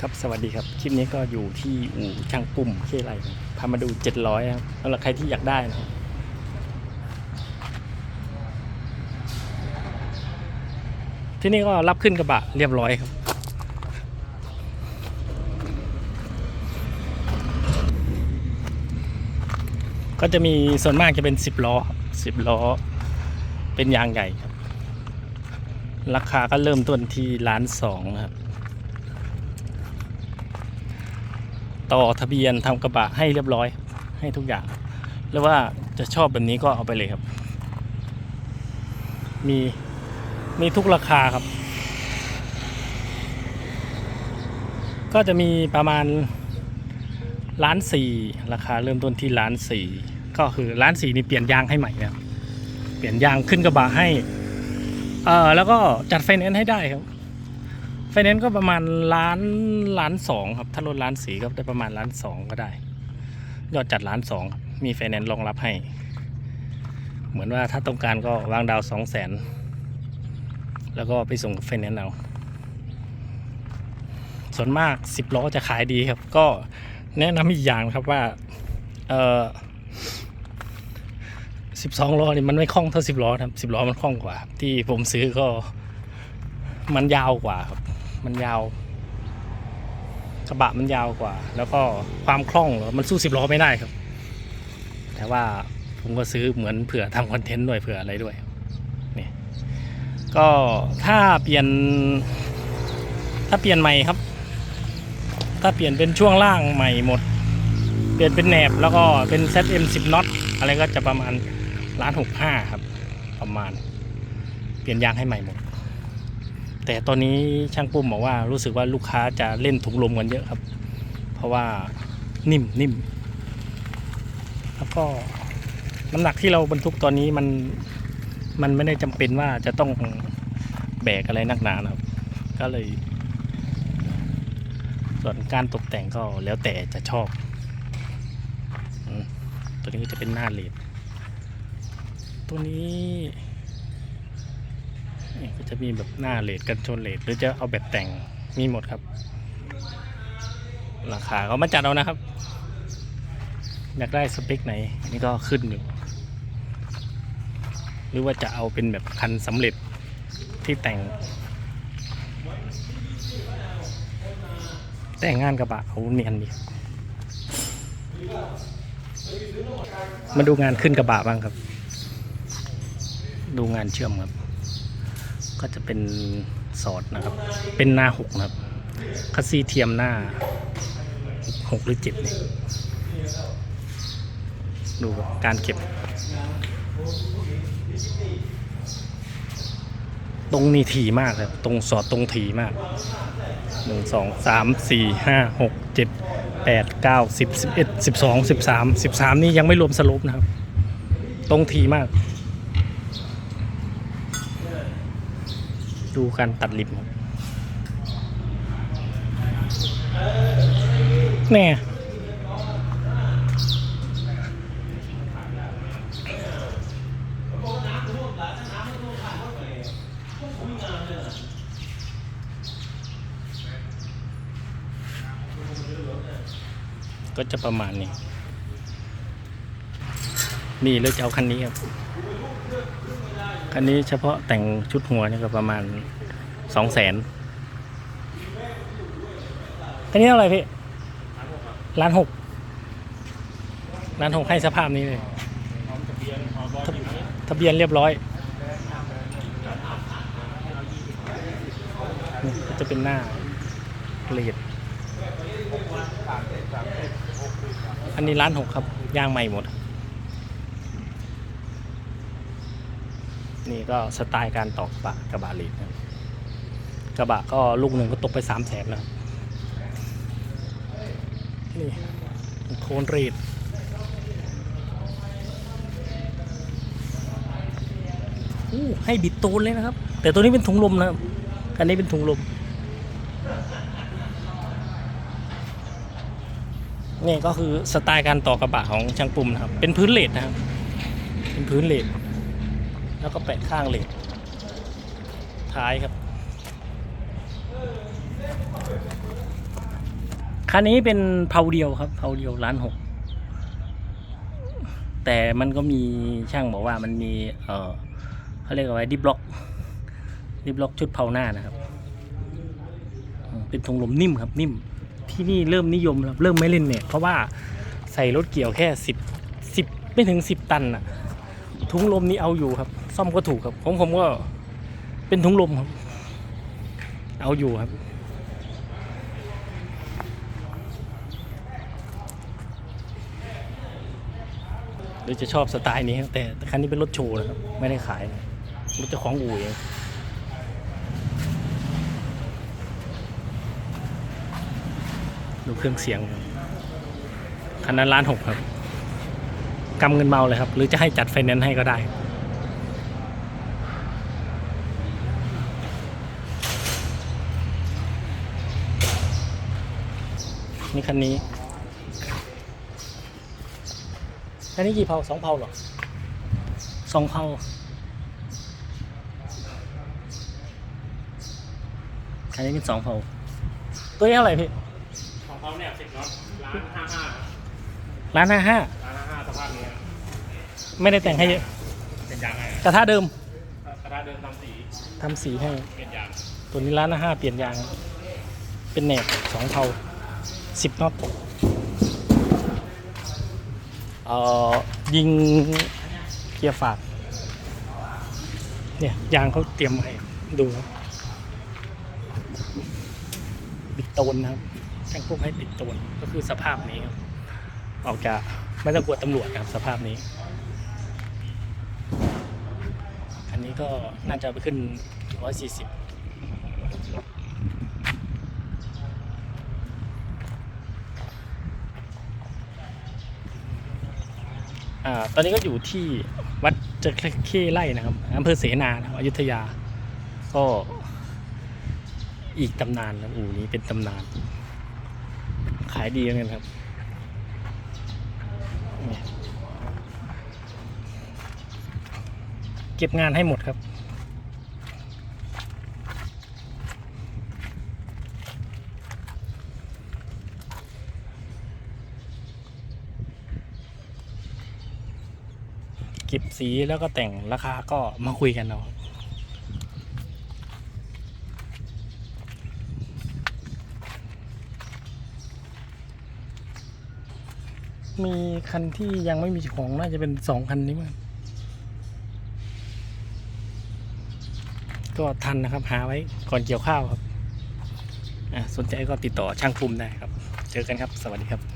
ครับสวัสดีครับ คลิปนี้ก็อยู่ที่อู่ช่างปุ่มเคไรพามาดู 700ครับสำหรับใครที่อยากได้นะครับที่นี่ก็รับขึ้นกระบะเรียบร้อยครับ ก็จะมีส่วนมากจะเป็น 10 ล้อครับ10 ล้อ เป็นยางใหญ่ครับ ราคาก็เริ่มต้นที่ล้านสองครับ ต่อทะเบียนทำกระบะให้เรียบร้อยให้ทุกอย่างหรือว่าจะชอบแบบนี้ก็เอาไปเลยครับ มีมีทุกราคาครับ ก็จะมีประมาณล้านสี่ราคาเริ่มต้นที่ล้านสี่ก็คือล้านสี่นี่เปลี่ยนยางให้ใหม่นะครับเปลี่ยนยางขึ้นกระบะให้เออแล้วก็จัดไฟแนนซ์ให้ได้ครับ ไฟแนนซ์ก็ประมาณล้านล้านสองครับ ถ้ารถล้านสีก็ได้ประมาณล้านสองก็ได้ ยอดจัดล้านสองมีไฟแนนซ์รองรับให้ เหมือนว่าถ้าต้องการก็วางดาวสองแสนแล้วก็ไปส่งไฟแนนซ์เอาส่วนมาก10ล้อจะขายดีครับ ก็แนะนำอีกอย่างครับว่าเออสิบสองล้อนี่มันไม่คล่องเท่าสิบล้อครับสิบล้อมันคล่องกว่า ที่ผมซื้อก็มันยาวกว่าครับ มันยาว กระบะมันยาวกว่า แล้วก็ความคล่องมันสู้สิบล้อไม่ได้ครับ แต่ว่าผมก็ซื้อเหมือนเผื่อทำคอนเทนต์ด้วยเผื่ออะไรด้วยนี่ก็ถ้าเปลี่ยน ถ้าเปลี่ยนใหม่ครับ ถ้าเปลี่ยนเป็นช่วงล่างใหม่หมด เปลี่ยนเป็นแหนบแล้วก็เป็น ZM 10 น็อตอะไรก็จะประมาณล้านหกห้าครับ ประมาณ เปลี่ยนยางให้ใหม่หมด แต่ตอนนี้ช่างปุ้มบอกว่ารู้สึกว่าลูกค้าจะเล่นถุงลมกันเยอะครับ เพราะว่านิ่มนิ่มแล้วก็น้ำหนักที่เราบรรทุกตอนนี้มันมันไม่ได้จำเป็นว่าจะต้องแบกอะไรนักหนานะครับ ก็เลย ส่วนการตกแต่งก็แล้วแต่จะชอบตัวนี้ก็จะเป็นหน้าเลดตัวนี้ นี่ก็จะมีแบบหน้าเลดกันชนเลดหรือจะเอาแบบแต่งมีหมดครับ ราคาก็มาจัดเอานะครับ อยากได้สเปคไหนนี่ก็ขึ้นอยู่ หรือว่าจะเอาเป็นแบบคันสำเร็จที่แต่ง แต่งงานกระบะเขาเนียนดีมาดูงานขึ้นกระบะบ้างครับ ดูงานเชื่อมครับ ก็จะเป็นสอดนะครับ เป็นหน้าหกนะครับคัสซีเทียมหน้าหกหรือเจ็ดเนี่ยดูการเก็บ ตรงนี้ถี่มากครับ ตรงสอดตรงถี่มากหนึ่งสองสามสี่ห้าหกเจ็ดแปดเก้าสิบสิบเอ็ดสิบสองสิบสามสิบสามนี่ยังไม่รวมสลบนะครับ ตรงทีมาก ดูการตัดริมแน่ก็จะประมาณนี้ นี่เลยจะเอาคันนี้ครับ คันนี้เฉพาะแต่งชุดหัวนี่ก็ประมาณสองแสนคันนี้เท่าไหร่พี่ล้านหกล้านหกให้สภาพนี้เลยทะเบียนเรียบร้อยนี่จะเป็นหน้าเลดอันนี้ล้านหกครับย่างใหม่หมด นี่ก็สไตล์การตอกกระบะกระบะเลดนะกระบะก็ลูกหนึ่งก็ตกไปสามแสนแล้วนี่โทนเรดอู้ให้บิดตูนเลยนะครับ แต่ตัวนี้เป็นถุงลมนะครับอันนี้เป็นถุงลมนี่ก็คือสไตล์การต่อกระบะของช่างปุ่มนะครับ เป็นพื้นเลดนะครับ เป็นพื้นเลด แล้วก็แปะข้างเหล็กท้ายครับ คันนี้เป็นเพาเดียวครับเพาเดียวล้านหกแต่มันก็มีช่างบอกว่ามันมี เออเขาเรียกว่าดิบล็อกดิบล็อกชุดเพาหน้านะครับ เป็นทงลมนิ่มครับนิ่ม ที่นี่เริ่มนิยมแล้วเริ่มไม่เล่นเนี่ย เพราะว่าใส่รถเกี่ยวแค่สิบสิบไม่ถึงสิบตันอะถุงลมนี้เอาอยู่ครับ ซ่อมก็ถูกครับของผมก็เป็นถุงลมครับ เอาอยู่ครับ หรือจะชอบสไตล์นี้ครับแต่คันนี้เป็นรถโชว์นะครับ ไม่ได้ขายรถเจ้าของอู่เองดูเครื่องเสียงครับคันนั้นล้านหกครับกำเงินเมาเลยครับ หรือจะให้จัดไฟแนนซ์ให้ก็ได้ นี่คันนี้อันนี้กี่เผาสองเผาเหรอสองเผาอันนี้เป็นสองเผาตัวนี้เท่าไหร่พี่ของเขาเนี่ยสิบน็อตล้านห้าห้าร้านห้าห้าล้านห้าห้าสภาพนี้ไม่ได้แต่งให้เยอะเป็นยางไงกระทะเดิมกระดาษเดิมทำสีทำสีให้เป็นยางตัวนี้ร้านห้าเปลี่ยนยาง เป็นแหนบสองเผา สิบน็อตเอ่อยิงเกียร์ฝากเนี่ยยางเขาเตรียมไว้ดูบิดโตนนะครับช่างพวกให้ปิดโตนก็คือสภาพนี้ครับออกจากไม่ต้องกลัวตำรวจครับสภาพนี้ อันนี้ก็น่าจะไปขึ้น 140 ตอนนี้ก็อยู่ที่วัดเจเข้ไร่นะครับอำเภอเสนาอยุธยา ก็อีกตำนานนะอู่นี้เป็นตำนาน ขายดีเหมือนกันครับ เก็บงานให้หมดครับ็บสีแล้วก็แต่งราคาก็มาคุยกันเอามีคันที่ยังไม่มีของน่าจะเป็นสองคันนี้มั้งก็ทันนะครับ หาไว้ก่อนเกี่ยวข้าวครับอะสนใจก็ติดต่อช่างภูมิได้ครับ เจอกันครับ สวัสดีครับ